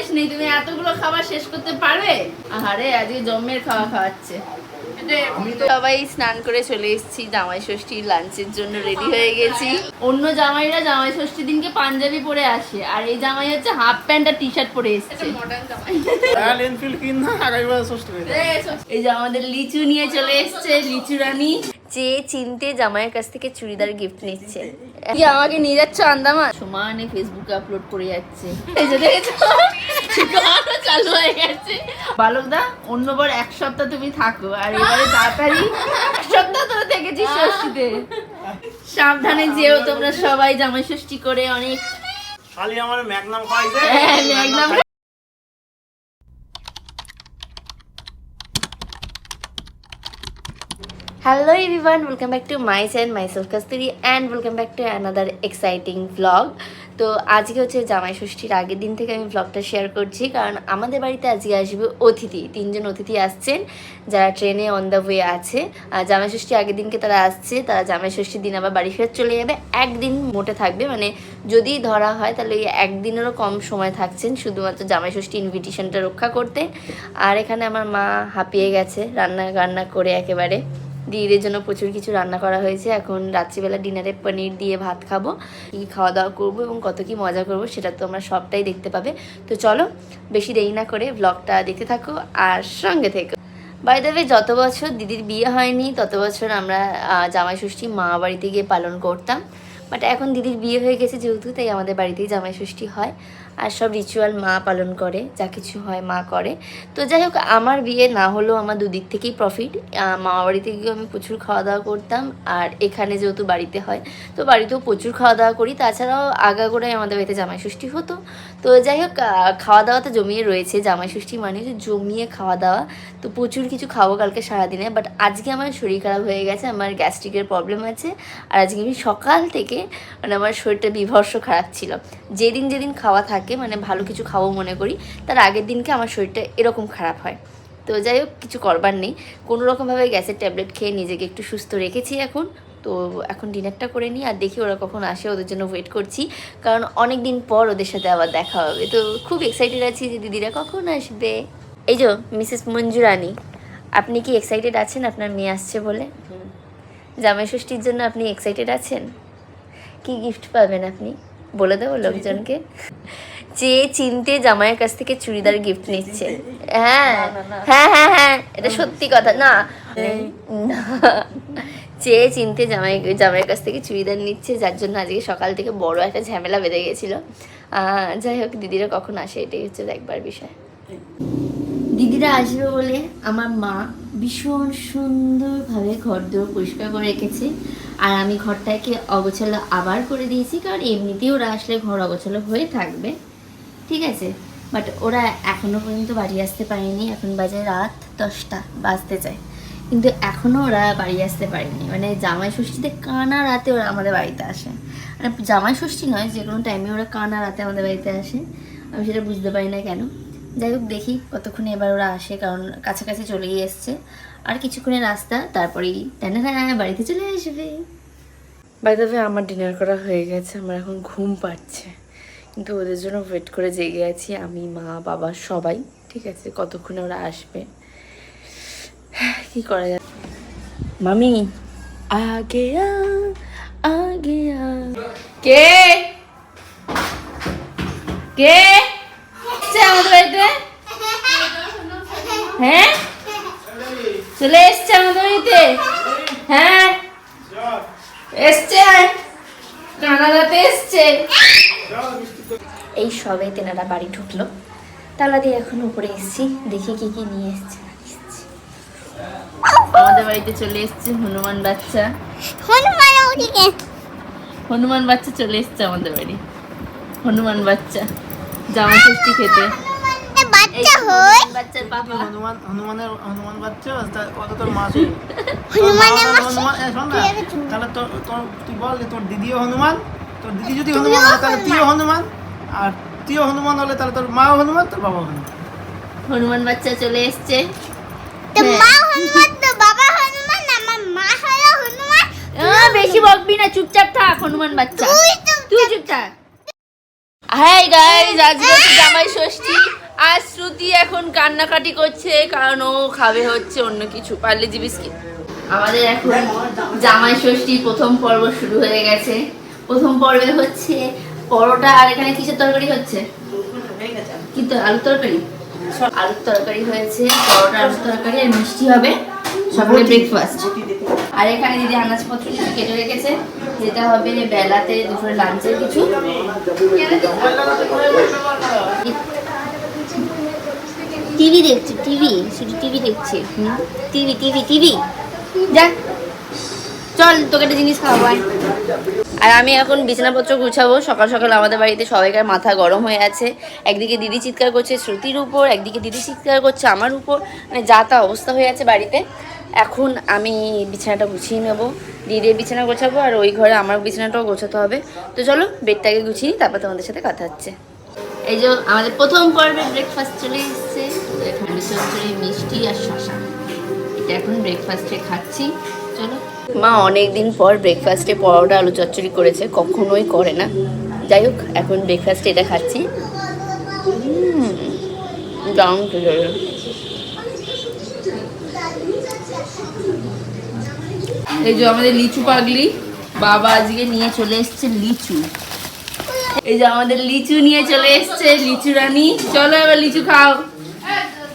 শেষ নেই তুমি এতগুলো খাবার শেষ করতে পারবে? আরে আজকে জম্মের খাওয়া খাওয়াচ্ছে। সবাই স্নান করে চলে এসেছি জামাই ষষ্ঠীর লাঞ্চের জন্য রেডি হয়ে গেছি। অন্য জামাইরা জামাই ষষ্ঠীর দিনকে পাঞ্জাবি পরে আসে আর এই জামাই হচ্ছে হাফ প্যান্ট আর টি শার্ট পরে এসেছে। ষষ্ঠী। এই যে আমাদের লিচু নিয়ে চলে এসেছে লিচু রানী। যে চিনতে জামাইয়ের কাছ থেকে চুড়িদার গিফট নিচ্ছে। কি আমাকে নিয়ে যাচ্ছ আন্দামান? সমানে ফেসবুকে আপলোড করে যাচ্ছে। এই যে দেখেছ? চালু হয়ে গেছে। বালকদা অন্যবার এক সপ্তাহ তুমি থাকো আর এবারে তাড়াতাড়ি এক সপ্তাহ ধরে থেকেছি ষষ্ঠীতে। সাবধানে যেও তোমরা সবাই জামাই ষষ্ঠী করে অনেক শালি আমার ম্যাগনাম খাইছে হ্যাঁ, Magnum hello everyone welcome back to my channel my self Kasturi and welcome back to another exciting vlog তো আজকে হচ্ছে জামাই ষষ্ঠীর আগের দিন থেকে আমি ভ্লগটা শেয়ার করছি, কারণ আমাদের বাড়িতে আজকে আসবে অতিথি, তিনজন অতিথি আসছেন যারা ট্রেনে অন দ্য ওয়ে আছে। আর জামাই ষষ্ঠী আগের দিনকে তারা আসছে, তারা জামাই ষষ্ঠীর দিন আবার বাড়ি ফেরত চলে যাবে। একদিন মোটে থাকবে মানে যদি ধরা হয় তাহলে এই একদিনেরও কম সময় থাকছেন, শুধুমাত্র জামাই ষষ্ঠী ইনভিটেশনটা রক্ষা করতে। আর এখানে আমার মা হাঁপিয়ে গেছে রান্না রান্না করে একেবারে। দিদিদের জন্য প্রচুর কিছু রান্না করা হয়েছে। এখন রাত্রিবেলা ডিনারে পনির দিয়ে ভাত খাব, কি খাওয়া দাওয়া করব এবং কত কি মজা করব সেটা তো আমরা সবটাই দেখতে পাবে। তো চলো, বেশি দেরি না করে ব্লগটা দেখতে থাকো আর সঙ্গে থেকো। বাই যত বছর দিদির বিয়ে হয়নি, তত বছর আমরা জামাই ষষ্ঠী মা বাড়িতে গিয়ে পালন করতাম। বাট এখন দিদির বিয়ে হয়ে গেছে যেহেতু, তাই আমাদের বাড়িতেই জামাই ষষ্ঠী হয়। আর সব রিচুয়াল মা পালন করে, যা কিছু হয় মা করে। তো যাই হোক, আমার বিয়ে না হলেও আমার দুদিক থেকেই প্রফিট মা বাড়িতে গিয়েও আমি প্রচুর খাওয়া দাওয়া করতাম, আর এখানে যেহেতু বাড়িতে হয়, তো বাড়িতেও প্রচুর খাওয়া দাওয়া করি। তাছাড়াও আগাগোড়াই আমাদের বাড়িতে জামাই ষষ্ঠী হতো। তো যাই হোক খাওয়া দাওয়া তো জমিয়ে রয়েছে। জামাই ষষ্ঠী মানে জমিয়ে খাওয়া দাওয়া তো প্রচুর কিছু খাব কালকে সারাদিনে বাট আজকে আমার শরীর খারাপ হয়ে গেছে, আমার গ্যাস্ট্রিকের প্রবলেম আছে। আর আজকে আমি সকাল থেকে মানে আমার শরীরটা বিভর্ষ খারাপ ছিল। যেদিন যেদিন খাওয়া থাকে মানে ভালো কিছু খাব মনে করি, তার আগের দিনকে আমার শরীরটা এরকম খারাপ হয়। তো যাই হোক, কিছু করবার নেই। কোনো রকমভাবে গ্যাসের ট্যাবলেট খেয়ে নিজেকে একটু সুস্থ রেখেছি এখন। তো এখন ডিনারটা করে নিই আর দেখি ওরা কখন আসে, ওদের জন্য ওয়েট করছি। কারণ অনেক দিন পর ওদের সাথে আবার দেখা হবে। তো খুব এক্সাইটেড আছি যে দিদিরা কখন আসবে। এই যে মিসেস মঞ্জুরানি, আপনি কি এক্সাইটেড আছেন? আপনার মেয়ে আসছে বলে। জামাই ষষ্ঠীর জন্য আপনি এক্সাইটেড আছেন? কি গিফট পাবেন আপনি? বলে দেবো লোকজনকে। যে চিনতে জামাইয়ের কাছ থেকে চুড়িদার গিফট নিচ্ছে। হ্যাঁ হ্যাঁ হ্যাঁ হ্যাঁ এটা সত্যি কথা। না। চেয়ে চিনতে জামাই জামাইয়ের কাছ থেকে চুড়িদার নিচ্ছে যার জন্য আজকে সকাল থেকে বড় একটা ঝামেলা বেঁধে গেছিল। আহ, যাই হোক দিদিরা কখন আসে এটাই হচ্ছে দেখবার বিষয়। দিদিরা আসবে বলে আমার মা ভীষণ সুন্দরভাবে ঘর দোর পরিষ্কার করে রেখেছে। আর আমি ঘরটাকে অগোছালো আবার করে দিয়েছি কারণ এমনিতেই ওরা আসলে ঘর অগোছালো হয়ে থাকবে। ঠিক আছে? বাট ওরা এখনও পর্যন্ত বাড়ি আসতে পারেনি। এখন বাজে রাত দশটা, বাজতে চায়। কিন্তু এখনও ওরা বাড়ি আসতে পারেনি। মানে জামাই ষষ্ঠীতে কানা রাতে ওরা আমাদের বাড়িতে আসে। মানে জামাই ষষ্ঠী নয়, যে কোনো টাইমে ওরা কানা রাতে আমাদের বাড়িতে আসে। আমি সেটা বুঝতে পারি না কেন। যাই হোক, দেখি কতক্ষণে এবার ওরা আসে, কারণ কাছাকাছি চলেই এসছে। আর কিছুক্ষণের রাস্তা, তারপরেই হ্যাঁ বাড়িতে চলে আসবে। বাই দ্য আমার ডিনার করা হয়ে গেছে। আমার এখন ঘুম পাচ্ছে। কিন্তু ওদের জন্য ওয়েট করে জেগে আছি আমি মা বাবা সবাই ঠিক আছে? কতক্ষণে ওরা আসবে? কি করা যায়? মামি আগে আগে কে? কে? এসছে আমাদের বাড়িতে। হ্যাঁ? চলে এসছে আমাদের বাড়িতে। হ্যাঁ? এসছে। কানাডাতে এসছে। এই সবে তেনারা বাড়ি ঢুকলো। তালা দিয়ে এখন উপরে এসছি দেখি কি কি নিয়ে এসছে। আমাদের বাড়িতে চলে এসছে হনুমান বাচ্চা। হনুমান ওদিকে হনুমান বাচ্চা চলে এসছে আমাদের বাড়ি। হনুমান বাচ্চা জামা ষষ্ঠী খেতে। হয় হনুমান বাচ্চার বাবা। হনুমান হনুমানের হনুমান বাচ্চা কত তোর মাসি হনুমানের হনুমান এ, শোন না তুই তাহলে তোর তোর তুই বল তোর দিদিও হনুমান? তোর দিদি যদি হনুমান হয় তাহলে তুইও হনুমান। আর তুইও হনুমান হলে তাহলে তোর মাও হনুমান তোর বাবা হনুমান। হনুমান বাচ্চা চলে এসছে। তো হ্যাঁ। মা হনুমান তো বাবা হনুমান আমার মা হলো হনুমান। বেশি বকবি না চুপচাপ থাক হনুমান বাচ্চা। তুই তো তুই চুপ থাক হাই গাইস আজকে হচ্ছে জামাই ষষ্ঠী। কান্নাকাটি করছে কারণ ও খাবে হচ্ছে অন্য কিছু পারলে জি বিস্কিট। আমাদের এখন জামাই ষষ্ঠী প্রথম পর্ব শুরু হয়ে গেছে। প্রথম পর্বে হচ্ছে পরোটা আর এখানে কিসের তরকারি হচ্ছে? কি তো আলুর তরকারি? আলুর তরকারি হয়েছে পরোটা আলুর তরকারি আর মিষ্টি হবে। সকালে ব্রেকফাস্ট আর এখানে দিদি আনাজপত্র কিছু কেটে রেখেছে। যেটা হবে বেলাতে দুপুরে লাঞ্চের কিছু। টিভি দেখছি টিভি শুধু টিভি দেখছি। TV TV TV. যা চল তোকে একটা জিনিস খাওয়াবো। আর আমি এখন বিছানাপত্র গুছাবো। সকাল সকাল আমাদের বাড়িতে সবাইকার মাথা গরম হয়ে আছে। একদিকে দিদি চিৎকার করছে শ্রুতির উপর, একদিকে দিদি চিৎকার করছে আমার উপর। মানে যা তা অবস্থা হয়ে আছে বাড়িতে। এখন আমি বিছানাটা গুছিয়ে নেব। দিদির বিছানা গোছাবো আর ওই ঘরে আমার বিছানাটাও গোছাতে হবে। তো চলো, বেডটাকে গুছিয়ে তারপর তোমাদের সাথে কথা হচ্ছে। এই যে আমাদের প্রথম পর্বে ব্রেকফাস্ট চলে এসেছে। মিষ্টি আর শশা এটা এখন ব্রেকফাস্টে খাচ্ছি। মা অনেক দিন পর ব্রেকফাস্টে পরোটা, আলু চচ্চড়ি করেছে, কখনোই করে না। যাই হোক, এখন ব্রেকফাস্টে এটা খাচ্ছি। এই যে আমাদের লিচু পাগলি, বাবা আজকে নিয়ে চলে এসছে লিচু। এই যে আমাদের লিচু নিয়ে চলে এসছে লিচু রানী। চলো এবার লিচু খাও।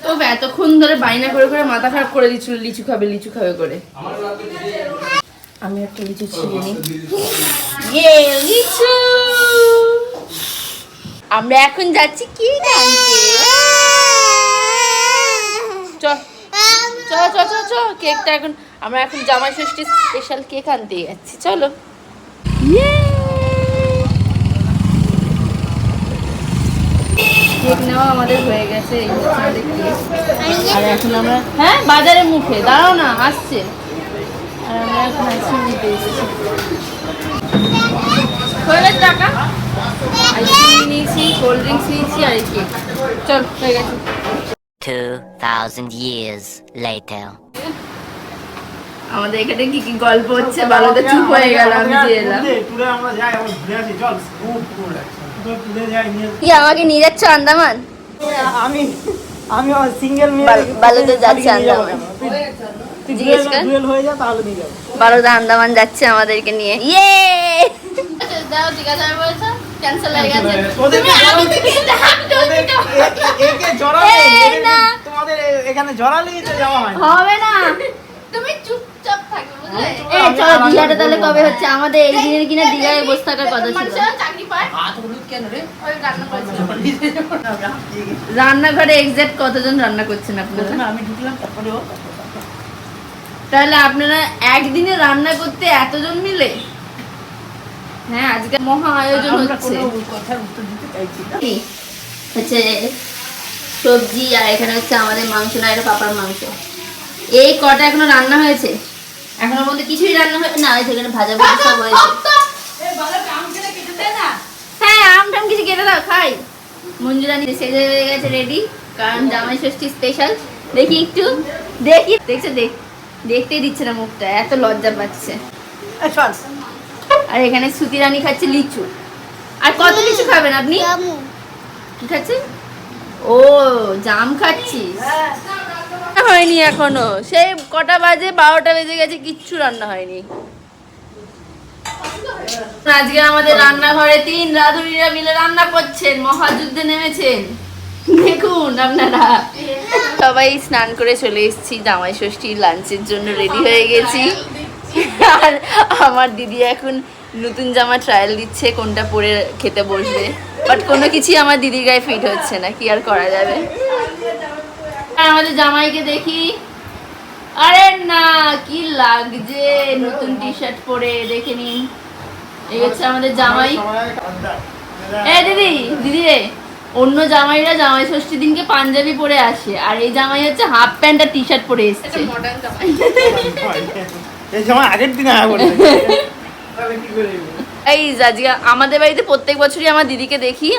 তো এতক্ষণ ধরে বাইনা করে করে মাথা খারাপ করে দিচ্ছিল, লিচু খাবে লিচু খাবে করে। আমি একটা লিচু ছিঁড়ে নিই। ইয়ে লিচু! আমরা এখন যাচ্ছি কি আনতে চ চ চ চ চ কেকটা এখন আমরা এখন জামাই ষষ্ঠী স্পেশাল কেক আনতে যাচ্ছি চলো। কেক নেওয়া আমাদের হয়ে গেছে আর এখন আমরা হ্যাঁ বাজারে মুখে দাঁড়াও না আসছে। আর আমরা এখন আইসক্রিম নিতে এসেছি টাকা আইসক্রিম নিয়েছি কোল্ড ড্রিঙ্কস নিয়েছি আর কেক চল হয়ে গেছে। 2,000 years later. আমাদের এখানে কি কি গল্প হচ্ছে? বালুতে চুপ হয়ে গেল আমি যে এলাম। টুরে আমরা যাই আমরা ঘুরে আসি চল টুরে যাই নিয়ে কি আমাকে নিয়ে যাচ্ছ আন্দামান? আমি আমি সিঙ্গেল মেয়ে বাল- বালুতে যাচ্ছে আন্দামান। জিজ্ঞেস কর। হয়ে বারোদা আন্দামান যাচ্ছে আমাদেরকে নিয়ে। ইয়ে দাও জিজ্ঞাসা বলছো ক্যান্সেল হয়ে গেছে। তুমি আগে থেকে ডাকছো, ওদের এটা এ- এ- একে জড়ালে? না। তোমাদের এখানে জড়ালেই তো যাওয়া হয় হবে না। তুমি চুপচাপ থাকবে বুঝলে? এই চলো আমি তাহলে কবে হচ্ছে? আমাদের এই দিনের কিনা দীঘায় বসে থাকার কথা ছিল। রান্নাঘরে এক্সাক্ট কতজন রান্না করছেন আপনারা? আমি ঢুকলাম তারপরে ও। তাহলে আপনারা একদিনে রান্না করতে এতজন মিলে? হ্যাঁ আজকে মহা আয়োজন হচ্ছে? হচ্ছে সবজি আর এখানে হচ্ছে আমাদের মাংস না এটা পাপার মাংস। এই কটা এখনও রান্না হয়েছে? এখনও বলতে কিছুই রান্না হয়েছে না এখানে ভাজা ভাজা সব হয়েছে। হ্যাঁ আম টাম কিছু কেটে দাও খাই। মঞ্জুরানি সেজে হয়ে গেছে রেডি কারণ জামাই ষষ্ঠী স্পেশাল দেখি একটু। দেখি দেখছে দেখ দেখতেই দিচ্ছে না মুখটা এত লজ্জা পাচ্ছে। আর এখানে সুতি রানী খাচ্ছে লিচু। আর কত লিচু খাবেন আপনি? কি খাচ্ছেন? ও জাম খাচ্ছিস? হয়নি এখনও। সেই কটা বাজে বারোটা বেজে গেছে কিচ্ছু রান্না হয়নি। আজকে আমাদের রান্নাঘরে তিন রাঁধুনিরা মিলে রান্না করছেন মহাযুদ্ধে নেমেছেন। দেখুন আপনারা। সবাই স্নান করে চলে এসেছি জামাই ষষ্ঠীর লাঞ্চের জন্য রেডি হয়ে গেছি। আর আমার দিদি এখন নতুন জামা ট্রায়াল দিচ্ছে কোনটা পরে খেতে বসবে। বাট কোনো কিছুই আমার দিদির গায়ে ফিট হচ্ছে না কি আর করা যাবে? আর আমাদের জামাইকে দেখি। আরে না কি লাগছে? নতুন টি শার্ট পরে দেখে নিন। এই হচ্ছে আমাদের জামাই। এ দিদি দিদি রে। অন্য জামাইরা জামাই ষষ্ঠীর দিনকে পাঞ্জাবি পরে আসে। আর এই জামাই হচ্ছে হাফ প্যান্ট আর টি শার্ট পরে এসেছে। করে এই আজকে আমাদের বাড়িতে প্রত্যেক বছরই আমার দিদিকে দেখি।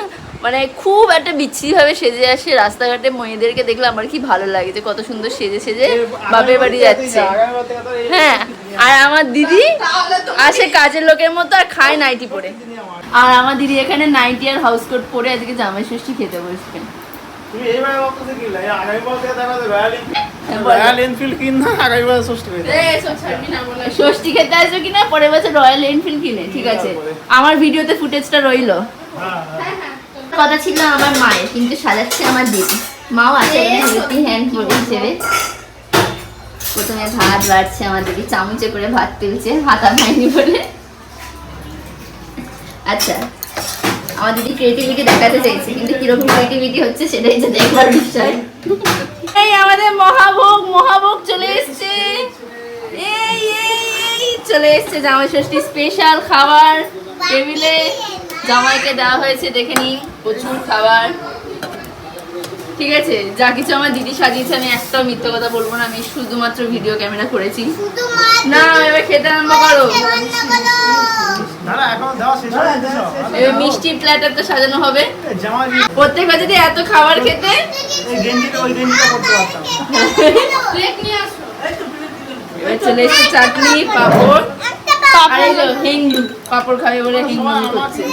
মানে খুব একটা বিচ্ছিরিভাবে সেজে আসে। রাস্তাঘাটে মেয়েদেরকে দেখলে আমার কি ভালো লাগে যে কত সুন্দর সেজে সেজে বাপের বাড়ি যাচ্ছে। হ্যাঁ। আর আমার দিদি আসে কাজের লোকের মতো আর খায় নাইটি পরে। আর আমার দিদি এখানে নাইটি আর হাউস কোট পরে আজকে জামাই ষষ্ঠী খেতে বসবে তুমি এইভাবে ভাবতেছো কি লাই আগামীবার থেকে দেখা যাবে রয়্যাল হ্যাঁ, বলো। রয়্যাল এনফিল্ড কিন না আগামীবার ষষ্ঠী হয়ে খেতে আসবে কিনা পরের বছর রয়্যাল এনফিল্ড কিনে ঠিক আছে। আমার ভিডিওতে ফুটেজটা রইল। হ্যাঁ হ্যাঁ। কথা ছিল আমার মায়ের কিন্তু সাজাচ্ছে আমার দিদি। মাও আছে হেল্পিং হ্যান্ড হিসেবে। প্রথমে ভাত বাড়ছে দিদি চামচে করে ভাত তুলছে হাতা ভাইনি বলে। আচ্ছা আমার দিদি ক্রিয়েটিভিটি দেখাতে চাইছে, কিন্তু কীরকম ক্রিয়েটিভিটি হচ্ছে সেটাই যে দেখবার বিষয়। এই আমাদের মহাভোগ মহাভোগ চলে এসছে। চলে এসছে জামাই ষষ্ঠী স্পেশাল খাবার। টেবিলে জামাইকে দেওয়া হয়েছে, দেখে নিন, প্রচুর খাবার। ঠিক আছে যা কিছু আমার দিদি সাজিয়েছে আমি একটাও মিথ্যে কথা বলব না আমি শুধুমাত্র ভিডিও ক্যামেরা করেছি। না এবার খেতে আরম্ভ করো। মিষ্টি প্ল্যাটার তো সাজানো হবে। প্রত্যেকবার যদি এত খাবার খেতে চলে এসছে চাটনি পাঁপড়। যে হিন্দু পাঁপড় খাবে বলে হিন্দু করছে।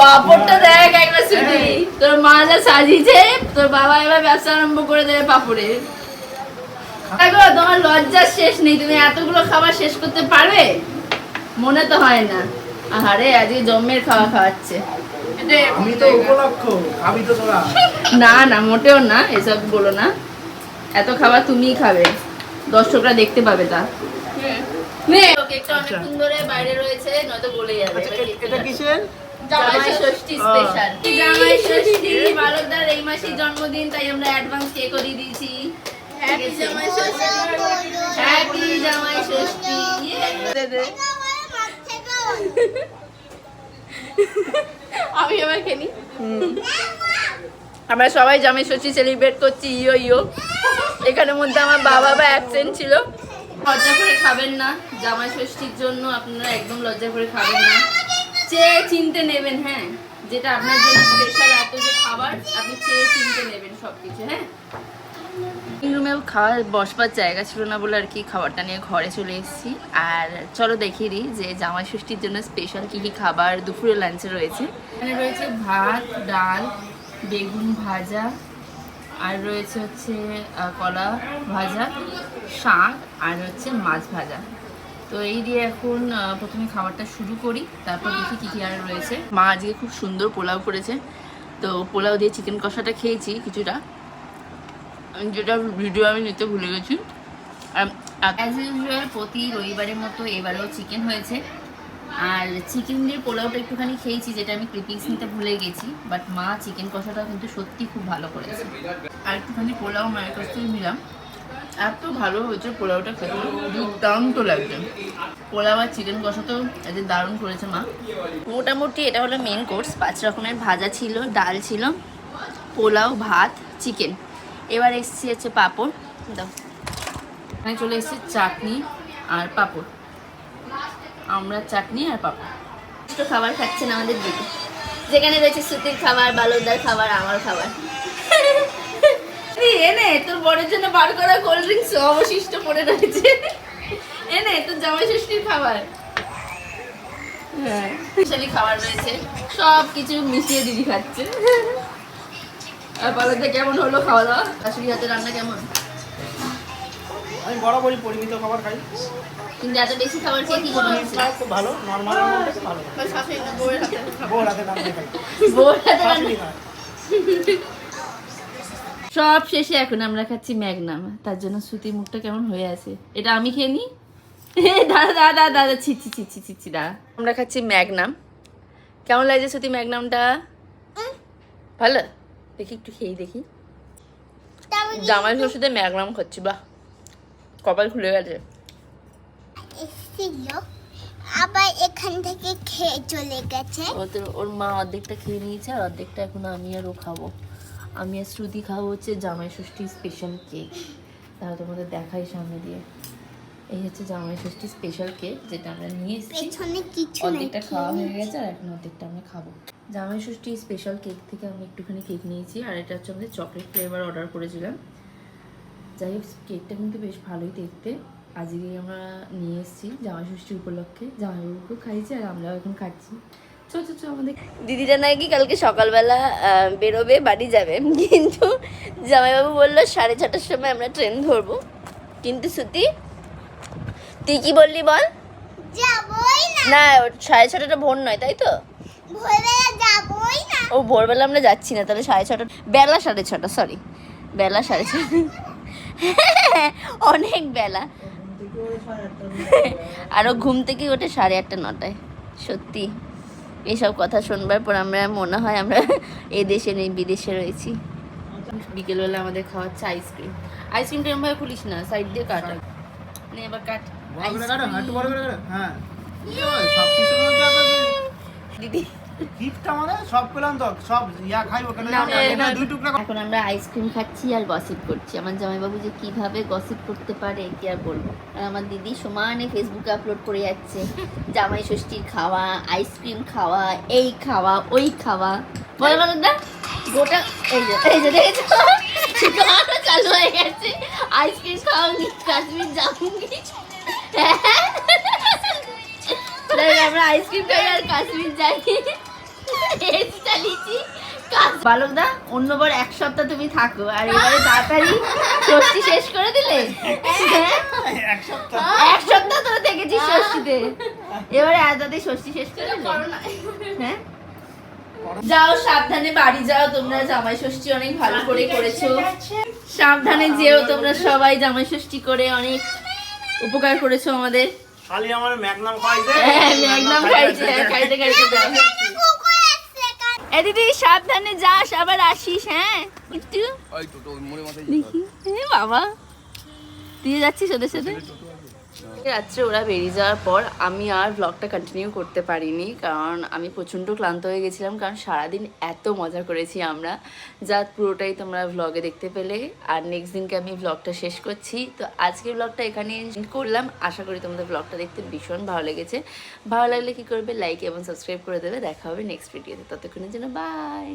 পাঁপড়টা দেখ একবার শুধু তোর মা যা সাজিয়েছে তোর বাবা এবার ব্যবসা আরম্ভ করে দেবে পাঁপড়ে। দেখো তোমার লজ্জার শেষ নেই। তুমি এতগুলো খাবার শেষ করতে পারবে? মনে তো হয় না। আহারে আজকে জম্মের খাওয়া খাওয়াচ্ছে। আমি তো উপলক্ষ খাবি তো তোরা। না না মোটেও না এসব বলো না। এত খাবার তুমিই খাবে। দর্শকরা দেখতে পাবে তা। কেকটা অনেকক্ষণ ধরে বাইরে রয়েছে নয়তো গলে যাবে। আচ্ছা, এটা কিসের? জামাই ষষ্ঠী ও। স্পেশাল জামাই ষষ্ঠী? বালকদার এই মাসের জন্মদিন তাই আমরা অ্যাডভান্স কেকও দিয়ে দিয়েছি। হ্যাপি জামাই ষষ্ঠী। হ্যাপি জামাই ষষ্ঠী। আমি এবার খেলি। আমরা সবাই জামাই ষষ্ঠী সেলিব্রেট করছি ইয়ো ইয়ো। এখানের মধ্যে আমার বাবা বা অ্যাবসেন্ট ছিল। লজ্জা করে খাবেন না। জামাই ষষ্ঠীর জন্য আপনারা একদম লজ্জা করে খাবেন না। চেয়ে চিনতে নেবেন হ্যাঁ। যেটা আপনার জন্য স্পেশাল এত যে খাবার আপনি চেয়ে চিনতে নেবেন সব কিছু হ্যাঁ রুমে খাওয়ার বসবার জায়গা ছিল না বলে আর কি খাবারটা নিয়ে ঘরে চলে এসেছি। আর চলো দেখিয়ে দিই যে জামাই ষষ্ঠীর জন্য স্পেশাল কী কী খাবার দুপুরে লাঞ্চে রয়েছে। এখানে রয়েছে ভাত ডাল বেগুন ভাজা আর রয়েছে হচ্ছে কলা ভাজা, শাক আর হচ্ছে মাছ ভাজা। তো এই দিয়ে এখন প্রথমে খাবারটা শুরু করি, তারপর দেখি কী কী আর রয়েছে। মা আজকে খুব সুন্দর পোলাও করেছে। তো পোলাও দিয়ে চিকেন কষাটা খেয়েছি কিছুটা। যেটা ভিডিও আমি নিতে ভুলে গেছি। প্রতি রবিবারের মতো এবারেও চিকেন হয়েছে। আর চিকেন দিয়ে পোলাওটা একটুখানি খেয়েছি, যেটা আমি ক্লিপিংস নিতে ভুলে গেছি বাট মা চিকেন কষাটা কিন্তু সত্যি খুব ভালো করেছে। আর একটুখানি পোলাও মায়ের কাছ থেকে নিলাম। এত ভালো হয়েছে পোলাওটা খেতে, দুর্দান্ত লাগছে। পোলাও আর চিকেন কষা তো এদের দারুণ করেছে মা। মোটামুটি এটা হলো মেন কোর্স পাঁচ রকমের ভাজা ছিল, ডাল ছিল, পোলাও, ভাত, চিকেন। এবার এসছি হচ্ছে পাঁপড়। দাও। এখানে চলে এসছে চাটনি আর পাঁপড়। আমরা চাটনি আর পাঁপড়। একটু খাবার খাচ্ছেন আমাদের দিকে যেখানে রয়েছে সুতির খাবার বালুদার খাবার, আমার খাবার। এনে, তোর বড়ের জন্য বার করা কোল্ড ড্রিঙ্কস অবশিষ্ট পড়ে রয়েছে। এনে, তোর জামাই ষষ্ঠীর খাবার। হ্যাঁ। স্পেশালি খাবার রয়েছে। সব কিছু মিশিয়ে দিদি খাচ্ছে। আর পালাতে কেমন হলো খাওয়া দাওয়া? শাশুড়ি হাতে রান্না কেমন? আমি বরাবরই পরিমিত খাবার খাই। কিন্তু এত বেশি খাবার খেয়ে কি হচ্ছে খুব ভালো নর্মাল ভালো। বউ রাতে। সব শেষে এখন আমরা খাচ্ছি ম্যাগনাম তার জন্য শ্রুতি মুখটা কেমন হয়ে আছে? এটা আমি খেয়ে নিই দাদা দাদা দাদা ছিচ্ছি ছিচ্ছি ছিচ্ছি দাদা আমরা খাচ্ছি ম্যাগনাম কেমন লাগছে শ্রুতি ম্যাগনামটা ভালো? দেখি একটু খেয়ে দেখি। জামাই ষষ্ঠীতে ম্যাগনাম খাচ্ছি বাহ। কপাল খুলে গেছে। আবার এখান থেকে খেয়ে চলে গেছে। ও তো ওর মা অর্ধেকটা খেয়ে নিয়েছে আর অর্ধেকটা এখন আমি আর ও খাব। আমি আর শ্রুতি খাব হচ্ছে জামাই ষষ্ঠী স্পেশাল কেক তাহলে তোমাদের দেখাই সামনে দিয়ে। এই হচ্ছে জামাই ষষ্ঠী স্পেশাল কেক যেটা আমরা নিয়ে এসেছি। অর্ধেকটা খাওয়া হয়ে গেছে আর এখন অর্ধেকটা আমরা খাব। জামাই ষষ্ঠী স্পেশাল কেক থেকে আমি একটুখানি কেক নিয়েছি আর এটা হচ্ছে আমাদের চকলেট ফ্লেভার অর্ডার করেছিলাম। যাই হোক কেকটা কিন্তু বেশ ভালোই দেখতে। আজকে আমরা নিয়ে এসেছি জামাই ষষ্ঠী উপলক্ষে। জামাইবাবুকেও খাইছি আর আমরাও এখন খাচ্ছি। চো চো চো আমাদের দিদিটা নাকি কালকে সকালবেলা বেরোবে বাড়ি যাবে। কিন্তু জামাইবাবু বলল সাড়ে ছটার সময় আমরা ট্রেন ধরবো। কিন্তু শ্রুতি তুই কি বললি বল? না। সাড়ে ছটাটা ভোর নয় তাই তো? ভোরবেলা যাবই না। ও ভোরবেলা আমরা যাচ্ছি না তাহলে সাড়ে ছটা বেলা সাড়ে ছটা সরি বেলা সাড়ে ছটা। অনেক বেলা। আরও ঘুম থেকে ওঠে সাড়ে আটটা নটায়। সত্যি এইসব কথা শুনবার পর আমরা মনে হয় আমরা এ দেশে নেই বিদেশে রয়েছি। বিকেলবেলা আমাদের খাওয়াচ্ছে আইসক্রিম। আইসক্রিমটা এরকমভাবে খুলিস না সাইড দিয়ে কাট। নে এবার কাট। হ্যাঁ। দিদি। গিফটটা মানে সব পেলাম তো সব ইয়া খাইবো কেন না, জানো? না, এটা না। দুই টুকরা এখন আমরা আইসক্রিম খাচ্ছি আর গসিপ করছি। আমার জামাইবাবু যে কীভাবে গসিপ করতে পারে কি আর বলব? আর আমার দিদি সমানে ফেসবুকে আপলোড করে যাচ্ছে। জামাই ষষ্ঠীর খাওয়া আইসক্রিম খাওয়া এই খাওয়া ওই খাওয়া। বলো বলো না। গোটা এই যে এই যে দেখেছ চালু হয়ে গেছে। আইসক্রিম খাওয়াঙ্গি কাশ্মীর যাবঙ্গি আমরা আইসক্রিম খাই আর কাশ্মীর যাই এসি চালিয়েছি বালক দা অন্যবার এক সপ্তাহ তুমি থাকো আর এবারে তাড়াতাড়ি ষষ্ঠী শেষ করে দিলে। হ্যাঁ? এক সপ্তাহ। এক সপ্তাহ ধরে দেখেছি ষষ্ঠীতে। এবারে এত তাড়াতাড়ি ষষ্ঠী শেষ করে দিলে। হ্যাঁ? যাও সাবধানে বাড়ি যাও তোমরা জামাই ষষ্ঠী অনেক ভালো করে করেছ। সাবধানে যেও তোমরা সবাই জামাই ষষ্ঠী করে অনেক উপকার করেছ আমাদের। খালি আমার ম্যাগনাম খাইছে। হ্যাঁ ম্যাগনাম খাইছে খাইতে খাইতে এ দিদি সাবধানে যাস আবার আসিস হ্যাঁ? একটু। দেখি। বাবা। তুই যাচ্ছিস ওদের সাথে? রাত্রে ওরা বেরিয়ে যাওয়ার পর আমি আর ব্লগটা কন্টিনিউ করতে পারিনি, কারণ আমি প্রচণ্ড ক্লান্ত হয়ে গেছিলাম, কারণ সারাদিন এত মজা করেছি আমরা। যা পুরোটাই তোমরা ব্লগে দেখতে পেলে। আর নেক্সট দিনকে আমি ব্লগটা শেষ করছি। তো আজকের ব্লগটা এখানে করলাম। আশা করি তোমাদের ব্লগটা দেখতে ভীষণ ভালো লেগেছে। ভালো লাগলে কি করবে? লাইক এবং সাবস্ক্রাইব করে দেবে। দেখা হবে নেক্সট ভিডিওতে ততক্ষণের জন্য বাই